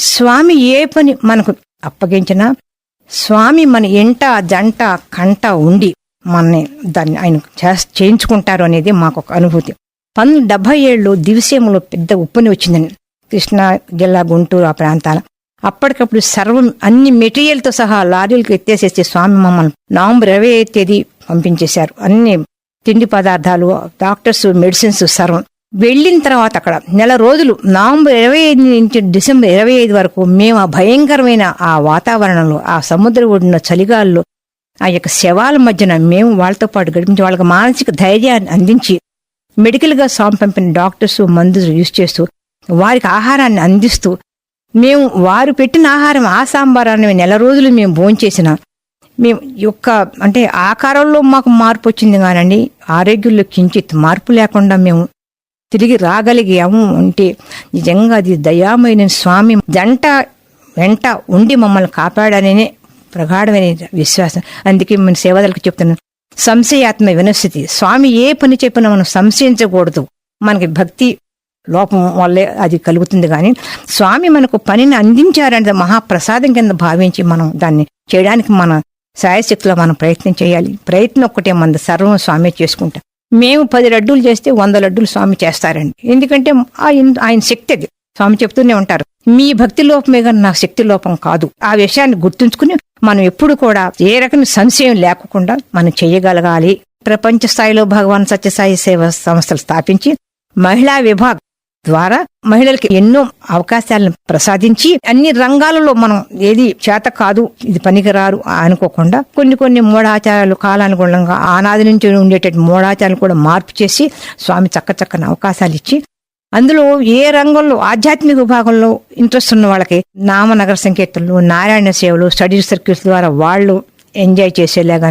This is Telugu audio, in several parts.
స్వామి ఏ పని మనకు అప్పగించినా స్వామి మన ఎంట జంట కంట ఉండి మనని దాన్ని ఆయన చేయించుకుంటారు అనేది మాకు ఒక అనుభూతి. పంతొమ్మిది డెబ్బై ఏళ్ళు దివిసీమలో పెద్ద ఉప్పని వచ్చిందని కృష్ణా జిల్లా గుంటూరు ఆ ప్రాంతాల. అప్పటికప్పుడు సర్వం అన్ని మెటీరియల్తో సహా లారీలకు ఎత్తేసేసి స్వామి మమ్మల్ని నవంబర్ ఇరవై తేదీ పంపించేశారు. అన్ని తిండి పదార్థాలు డాక్టర్స్ మెడిసిన్స్ సర్వం. వెళ్ళిన తర్వాత అక్కడ నెల రోజులు నవంబర్ ఇరవై ఐదు నుంచి డిసెంబర్ ఇరవై ఐదు వరకు మేము ఆ భయంకరమైన ఆ వాతావరణంలో ఆ సముద్ర ఒడిన చలిగాల్లో ఆ యొక్క శవాల మధ్యన మేము వాళ్ళతో పాటు గడిపించి వాళ్ళకి మానసిక ధైర్యాన్ని అందించి మెడికల్గా సాం పంపిన డాక్టర్స్ మందులు యూజ్ చేస్తూ వారికి ఆహారాన్ని అందిస్తూ మేము వారు పెట్టిన ఆహారం ఆ సాంబారాన్ని నెల రోజులు మేము భోంచేసిన మేము యొక్క అంటే ఆకారంలో మాకు మార్పు వచ్చింది కానండి ఆరోగ్యంలో కించిత్ మార్పు లేకుండా మేము తిరిగి రాగలిగాము అంటే నిజంగా అది దయామైన స్వామి జంట వెంట ఉండి మమ్మల్ని కాపాడనే ప్రగాఢమైన విశ్వాసం. అందుకే మన సేవదలకు చెప్తున్నాను. సంశయాత్మ వినస్థితి స్వామి ఏ పని చెప్పినా మనం సంశయించకూడదు. మనకి భక్తి లోపం వల్లే అది కలుగుతుంది కానీ స్వామి మనకు పనిని అందించారంటే మహాప్రసాదం కింద భావించి మనం దాన్ని చేయడానికి మన సాయశక్తిలో మనం ప్రయత్నం చేయాలి. ప్రయత్నం ఒక్కటే మన సర్వం స్వామి చేసుకుంటాం. మేము పది లడ్డూలు చేస్తే వంద లడ్డూలు స్వామి చేస్తారండి. ఎందుకంటే ఆయన ఆయన శక్తి అది. స్వామి చెప్తూనే ఉంటారు. మీ భక్తి లోపమే కానీ నా శక్తి లోపం కాదు. ఆ విషయాన్ని గుర్తుంచుకుని మనం ఎప్పుడు కూడా ఏ రకమైన సంశయం లేకుండా మనం చేయగలగాలి. ప్రపంచ స్థాయిలో భగవాన్ సత్యసాయి సేవ సంస్థలు స్థాపించి మహిళా విభాగ్ ద్వారా మహిళలకి ఎన్నో అవకాశాలను ప్రసాదించి అన్ని రంగాలలో మనం ఏది చేత కాదు ఇది పనికిరారు అనుకోకుండా కొన్ని కొన్ని మూఢాచారాలు కాలానుగుణంగా ఆనాది నుంచి ఉండేటటువంటి మూఢాచారాలు కూడా మార్పు చేసి స్వామి చక్క చక్కని అవకాశాలు ఇచ్చి అందులో ఏ రంగంలో ఆధ్యాత్మిక విభాగంలో ఇంట్రెస్ట్ ఉన్న వాళ్ళకి నామనగర సంకీర్తనలు నారాయణ సేవలు స్టడీ సర్కిల్స్ ద్వారా వాళ్ళు ఎంజాయ్ చేసేలాగా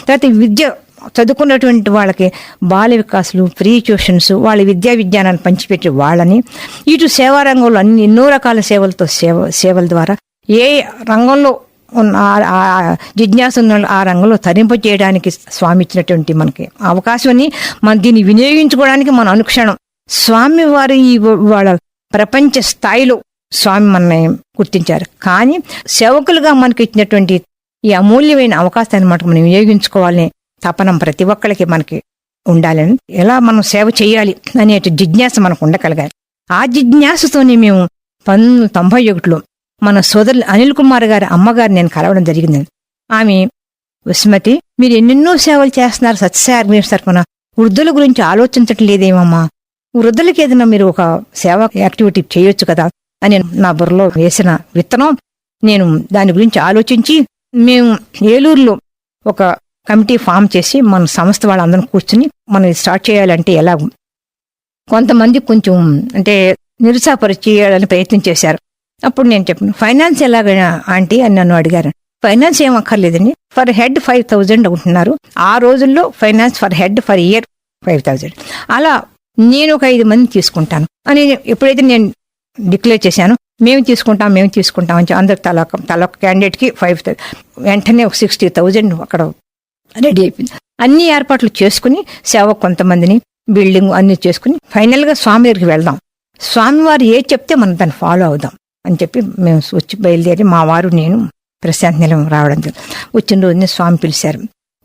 తర్వాత విద్య చదువుకున్నటువంటి వాళ్ళకి బాల వికాసులు ఫ్రీ ట్యూషన్స్ వాళ్ళ విద్యా విజ్ఞానాన్ని పంచిపెట్టి వాళ్ళని ఇటు సేవా రంగంలో అన్ని ఎన్నో రకాల సేవలతో సేవ సేవల ద్వారా ఏ రంగంలో ఉన్న ఆ- ఆ జిజ్ఞాస ఉన్న ఆ రంగంలో తరింప చేయడానికి స్వామి ఇచ్చినటువంటి మనకి అవకాశాన్ని మనం దీన్ని వినియోగించుకోవడానికి మన అనుక్షణం. స్వామి వారి వాళ్ళ ప్రపంచ స్థాయిలో స్వామి మనల్ని గుర్తించారు. కానీ సేవకులుగా మనకి ఇచ్చినటువంటి ఈ అమూల్యమైన అవకాశాన్ని మనకు మనం వినియోగించుకోవాలని తపనం ప్రతి ఒక్కరికి మనకి ఉండాలని ఎలా మనం సేవ చేయాలి అనే జిజ్ఞాస మనకు ఉండగలగాలి. ఆ జిజ్ఞాసతోనే మేము పంతొమ్మిది తొంభై ఒకటిలో మన సోదరులు అనిల్ కుమార్ గారి అమ్మగారు నేను కలవడం జరిగింది. ఆమె విస్మతి మీరు ఎన్నెన్నో సేవలు చేస్తున్నారు సత్యసాయి తరఫున. వృద్ధుల గురించి ఆలోచించటం లేదేమమ్మా? వృద్ధులకి ఏదైనా మీరు ఒక సేవా యాక్టివిటీ చేయొచ్చు కదా? అని నా బుర్రలో వేసిన విత్తనం నేను దాని గురించి ఆలోచించి మేము ఏలూరులో ఒక కమిటీ ఫామ్ చేసి మన సంస్థ వాళ్ళందరం కూర్చుని మనం స్టార్ట్ చేయాలంటే ఎలా? కొంతమంది కొంచెం అంటే నిరుత్సాహపరిచేయాలని ప్రయత్నం చేశారు. అప్పుడు నేను చెప్పాను ఫైనాన్స్ ఎలాగైనా ఆంటీ అని నన్ను అడిగారు. ఫైనాన్స్ ఏం అక్కర్లేదండి. ఫర్ హెడ్ ఫైవ్ థౌజండ్ ఉంటున్నారు ఆ రోజుల్లో finance for head for year five thousand. అలా నేను ఒక ఐదు మంది తీసుకుంటాను. అని ఎప్పుడైతే నేను డిక్లేర్ చేశాను మేము తీసుకుంటాం మేము తీసుకుంటాం అని అందరు తల తల క్యాండిడేట్కి ఫైవ్ వెంటనే ఒక సిక్స్టీ థౌజండ్ అక్కడ రెడీ అయిపోయింది. అన్ని ఏర్పాట్లు చేసుకుని సేవ కొంతమందిని బిల్డింగ్ అన్ని చేసుకుని ఫైనల్గా స్వామి దగ్గరికి వెళ్దాం. స్వామివారు ఏ చెప్తే మనం దాన్ని ఫాలో అవుదాం అని చెప్పి మేము వచ్చి బయలుదేరి మా వారు నేను ప్రశాంత్ నిలయం రావడం వచ్చిన రోజునే స్వామి పిలిచారు.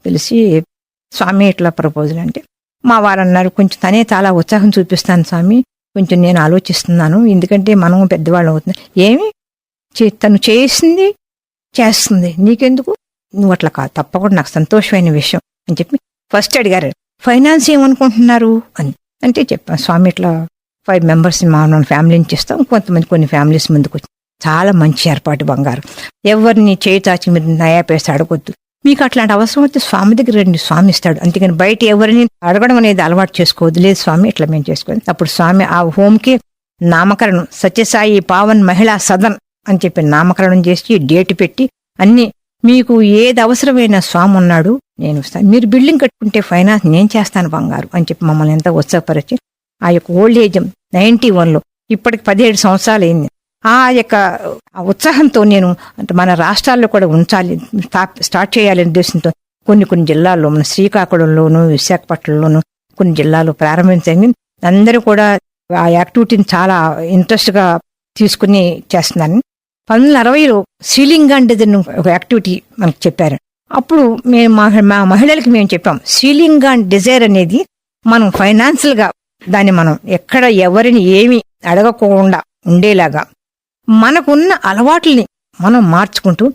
పిలిచి స్వామి ఇట్లా ప్రపోజల్ అంటే మా వారు అన్నారు కొంచెం తనే చాలా ఉత్సాహం చూపిస్తాను స్వామి కొంచెం నేను ఆలోచిస్తున్నాను ఎందుకంటే మనం పెద్దవాళ్ళం అవుతుంది ఏమి? చే- తను చేసింది చేస్తుంది. నీకెందుకు? నువ్వు అట్లా కాదు తప్పకుండా నాకు సంతోషమైన విషయం అని చెప్పి ఫస్ట్ అడిగారు. ఫైనాన్స్ ఏమనుకుంటున్నారు? అని. అంటే చెప్పాను స్వామి ఇట్లా ఫైవ్ మెంబర్స్ మా ఫ్యామిలీని చేస్తాం. కొంతమంది కొన్ని ఫ్యామిలీస్ ముందుకు వచ్చి చాలా మంచి ఏర్పాటు బంగారు. ఎవరిని చేయి చాచి మీరు నయాపేసి అడగొద్దు. మీకు అట్లాంటి అవసరం వస్తే స్వామి దగ్గర రండి స్వామి ఇస్తాడు. అంతేగాని బయట ఎవరిని అడగడం అనేది అలవాటు చేసుకోవద్దు. లేదు స్వామి ఇట్లా మేము చేసుకోండి అప్పుడు స్వామి ఆ హోమ్కి నామకరణం సత్యసాయి పావన్ మహిళా సదన్ అని చెప్పి నామకరణం చేసి డేట్ పెట్టి అన్ని మీకు ఏది అవసరమైన స్వామి ఉన్నాడు నేను ఇస్తాను. మీరు బిల్డింగ్ కట్టుకుంటే ఫైనాన్స్ నేను చేస్తాను బంగారు అని చెప్పి మమ్మల్ని ఎంత ఉత్సాహపరిచి ఆ యొక్క ఓల్డ్ ఏజ్ నైన్టీ వన్లో ఇప్పటికి పదిహేడు సంవత్సరాలు అయింది ఆ యొక్క ఉత్సాహంతో నేను అంటే మన రాష్ట్రాల్లో కూడా ఉంచాలి స్టార్ట్ చేయాలనే ఉద్దేశంతో కొన్ని కొన్ని జిల్లాల్లో మన శ్రీకాకుళంలోను విశాఖపట్నంలోను కొన్ని జిల్లాలు ప్రారంభించండి అందరూ కూడా ఆ యాక్టివిటీని చాలా ఇంట్రెస్ట్గా తీసుకుని చేస్తున్నాను. పంతొమ్మిది వందల అరవైలో సీలింగ్ అండ్ డిజైన్ ఒక యాక్టివిటీ మనకు చెప్పారు. అప్పుడు మేము మా మా మహిళలకి మేము చెప్పాం సీలింగ్ అండ్ డిజైర్ అనేది మనం ఫైనాన్షియల్గా దాన్ని మనం ఎక్కడ ఎవరిని ఏమి అడగకుండా ఉండేలాగా మనకున్న అలవాట్లని మనం మార్చుకుంటూ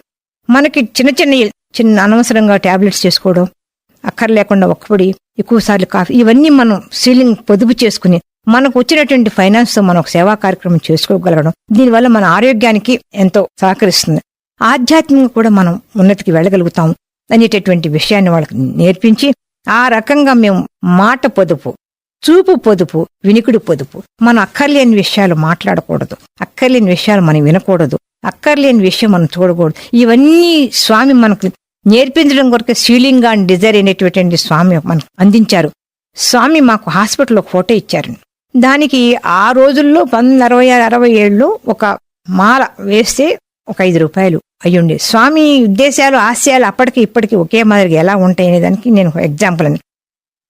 మనకి చిన్న చిన్న చిన్న అనవసరంగా ట్యాబ్లెట్స్ చేసుకోవడం అక్కర్లేకుండా ఒక్కపడి ఎక్కువసార్లు కాఫీ ఇవన్నీ మనం సీలింగ్ పొదుపు చేసుకుని మనకు వచ్చినటువంటి ఫైనాన్స్తో మనం ఒక సేవా కార్యక్రమం చేసుకోగలగడం దీనివల్ల మన ఆరోగ్యానికి ఎంతో సహకరిస్తుంది. ఆధ్యాత్మికంగా కూడా మనం ఉన్నతికి వెళ్ళగలుగుతాం అనేటటువంటి విషయాన్ని వాళ్ళకి నేర్పించి ఆ రకంగా మేము మాట పొదుపు చూపు పొదుపు వినికిడి పొదుపు మనం అక్కర్లేని విషయాలు మాట్లాడకూడదు అక్కర్లేని విషయాలు మనం వినకూడదు అక్కర్లేని విషయం మనం చూడకూడదు. ఇవన్నీ స్వామి మనకు నేర్పించడం కొరకు సీలింగ్ అండ్ డిజైర్ అనేటువంటి స్వామి మనకు అందించారు. స్వామి మాకు హాస్పిటల్లో ఫోటో ఇచ్చారు దానికి ఆ రోజుల్లో పంతొమ్మిది అరవై ఆరు అరవై ఏళ్ళు ఒక మాల వేస్తే ఒక ఐదు రూపాయలు అయ్యుండే. స్వామి ఉద్దేశాలు ఆశయాలు అప్పటికి ఇప్పటికి ఒకే మాదిరిగా ఎలా ఉంటాయి అనే దానికి నేను ఎగ్జాంపుల్ అని.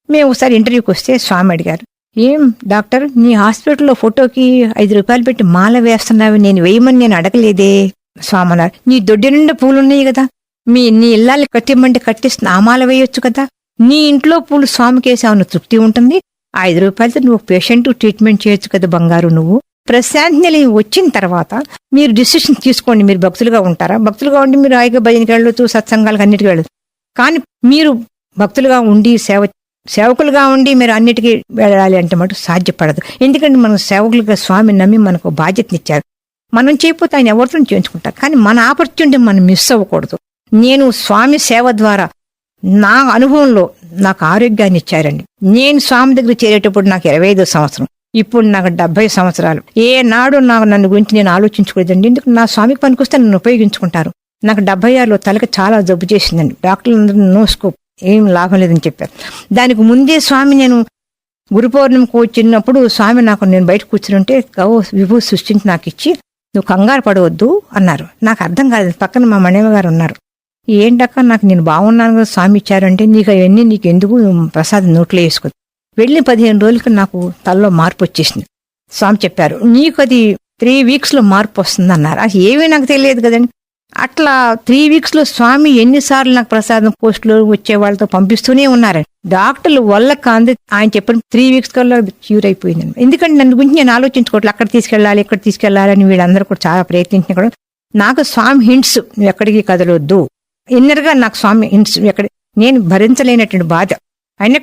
మేము ఒకసారి ఇంటర్వ్యూకి వస్తే స్వామి అడిగారు ఏం డాక్టర్ నీ హాస్పిటల్లో ఫోటోకి ఐదు రూపాయలు పెట్టి మాల వేస్తున్నావు నేను వేయమని నేను అడగలేదే? స్వామి అన్నారు నీ దొడ్డి నిండా పూలున్నాయి కదా మీ నీ ఇల్లాలు కట్టిమ్మంటే కట్టిస్తున్న ఆ మాల వేయొచ్చు కదా నీ ఇంట్లో పూలు స్వామికి వేసావు తృప్తి ఉంటుంది ఐదు రూపాయలతో నువ్వు పేషెంట్ ట్రీట్మెంట్ చేయొచ్చు కదా బంగారు నువ్వు. ప్రశాంతి వచ్చిన తర్వాత మీరు డిసిషన్ తీసుకోండి మీరు భక్తులుగా ఉంటారా? భక్తులుగా ఉండి మీరు హాయిగా భజనకి వెళ్ళొచ్చు సత్సంగాలకు అన్నిటికీ వెళ్ళొచ్చు కానీ మీరు భక్తులుగా ఉండి సేవ సేవకులుగా ఉండి మీరు అన్నిటికీ వెళ్ళాలి అంటే మటు సాధ్యపడదు. ఎందుకంటే మనం సేవకులుగా స్వామి నమ్మి మనకు బాధ్యతనిచ్చారు. మనం చేయకపోతే ఆయన ఎవరితో చేయించుకుంటారు. కానీ మన ఆపర్చునిటీ మనం మిస్ అవ్వకూడదు. నేను స్వామి సేవ ద్వారా నా అనుభవంలో నాకు ఆరోగ్యాన్ని ఇచ్చారండి. నేను స్వామి దగ్గర చేరేటప్పుడు నాకు ఇరవై ఐదో సంవత్సరం. ఇప్పుడు నాకు డెబ్బై సంవత్సరాలు. ఏ నాడు నాకు నన్ను గురించి నేను ఆలోచించుకోలేదండి. ఎందుకు నా స్వామికి పనికొస్తే నన్ను ఉపయోగించుకుంటారు. నాకు డెబ్బై ఆరులో తలకి చాలా జబ్బు చేసిందండి. డాక్టర్లందరూ నో స్కోప్ ఏం లాభం లేదని చెప్పారు. దానికి ముందే స్వామి నేను గురు పౌర్ణమికి వచ్చినప్పుడు స్వామి నాకు నేను బయట కూర్చుంటే గౌ విభూ సృష్టించి నాకు ఇచ్చి నువ్వు కంగారు పడవద్దు అన్నారు. నాకు అర్థం కాదు పక్కన మా మణిమ గారు ఉన్నారు. ఏంటక్క నాకు నేను బాగున్నాను కదా స్వామి ఇచ్చారంటే నీకు అవన్నీ నీకు ఎందుకు ప్రసాదం నోట్లో వేసుకో? వెళ్ళిన పదిహేను రోజులకి నాకు తలలో మార్పు వచ్చేసింది. స్వామి చెప్పారు నీకు అది త్రీ వీక్స్లో మార్పు వస్తుంది అన్నారు. అది ఏమీ నాకు తెలియదు కదండి. అట్లా త్రీ వీక్స్లో స్వామి ఎన్నిసార్లు నాకు ప్రసాదం పోస్టులు వచ్చే వాళ్ళతో పంపిస్తూనే ఉన్నారు. డాక్టర్లు వల్ల కాంది ఆయన చెప్పిన త్రీ వీక్స్ కల్లా క్యూర్ అయిపోయింది. ఎందుకంటే నన్ను గురించి నేను ఆలోచించుకోవట్లేదు అక్కడ తీసుకెళ్ళాలి ఇక్కడ తీసుకెళ్ళాలి అని వీళ్ళందరూ కూడా చాలా ప్రయత్నించిన కూడా నాకు స్వామి హింట్స్ నువ్వు ఎక్కడికి కదలొద్దు. ఇన్నర్గా నాకు స్వామి హింట్స్ ఎక్కడ నేను భరించలేనటువంటి బాధ. ఆయన